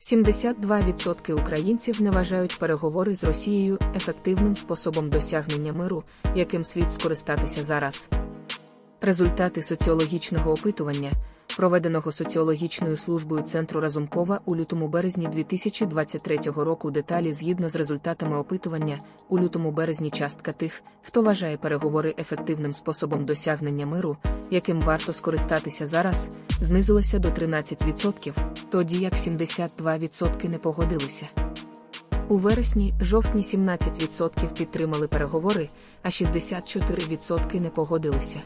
72% українців не вважають переговори з Росією ефективним способом досягнення миру, яким слід скористатися зараз. Результати соціологічного опитування, проведеного соціологічною службою Центру Разумкова у лютому березні 2023 року деталі згідно з результатами опитування, у лютому березні частка тих, хто вважає переговори ефективним способом досягнення миру, яким варто скористатися зараз, знизилася до 13%, тоді як 72% не погодилися. У вересні, жовтні 17% підтримали переговори, а 64% не погодилися.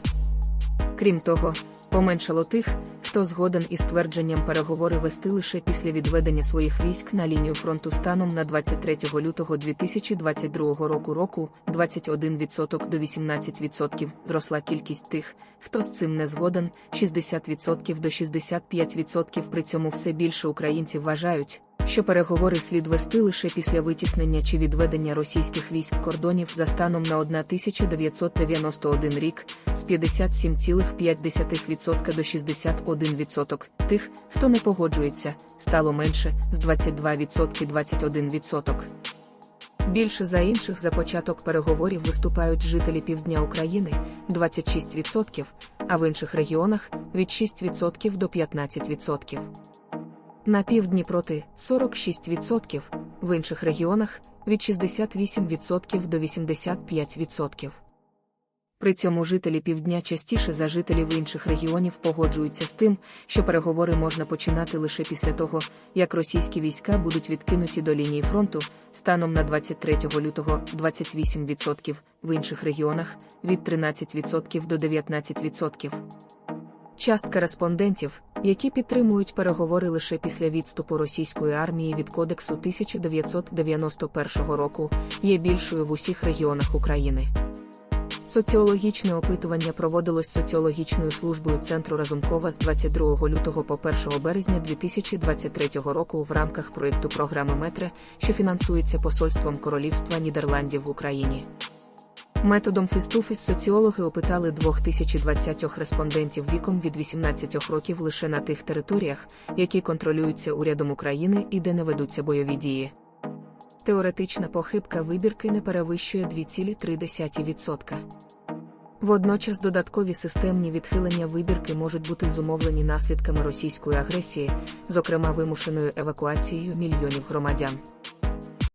Крім того, поменшало тих, хто згоден із твердженням переговори вести лише після відведення своїх військ на лінію фронту станом на 23 лютого 2022 року. Року 21% до 18% зросла кількість тих, хто з цим не згоден, 60% до 65% при цьому все більше українців вважають, що переговори слід вести лише після витіснення чи відведення російських військ кордонів за станом на 1991 рік з 57,5% до 61%. Тих, хто не погоджується, стало менше з 22% 21%. Більше за інших за початок переговорів виступають жителі півдня України 26%, а в інших регіонах від 6% до 15%. На півдні проти 46%, в інших регіонах від 68% до 85%. При цьому жителі півдня частіше за жителів інших регіонів погоджуються з тим, що переговори можна починати лише після того, як російські війська будуть відкинуті до лінії фронту, станом на 23 лютого 28%, в інших регіонах від 13% до 19%. Частка респондентів, які підтримують переговори лише після відступу російської армії від Кодексу 1991 року, є більшою в усіх регіонах України. Соціологічне опитування проводилось соціологічною службою Центру Разумкова з 22 лютого по 1 березня 2023 року в рамках проєкту програми Метре, що фінансується Посольством Королівства Нідерландів в Україні. Методом фістуфіс соціологи опитали 2020 респондентів віком від 18 років лише на тих територіях, які контролюються урядом України і де не ведуться бойові дії. Теоретична похибка вибірки не перевищує 2,3%. Водночас додаткові системні відхилення вибірки можуть бути зумовлені наслідками російської агресії, зокрема вимушеною евакуацією мільйонів громадян.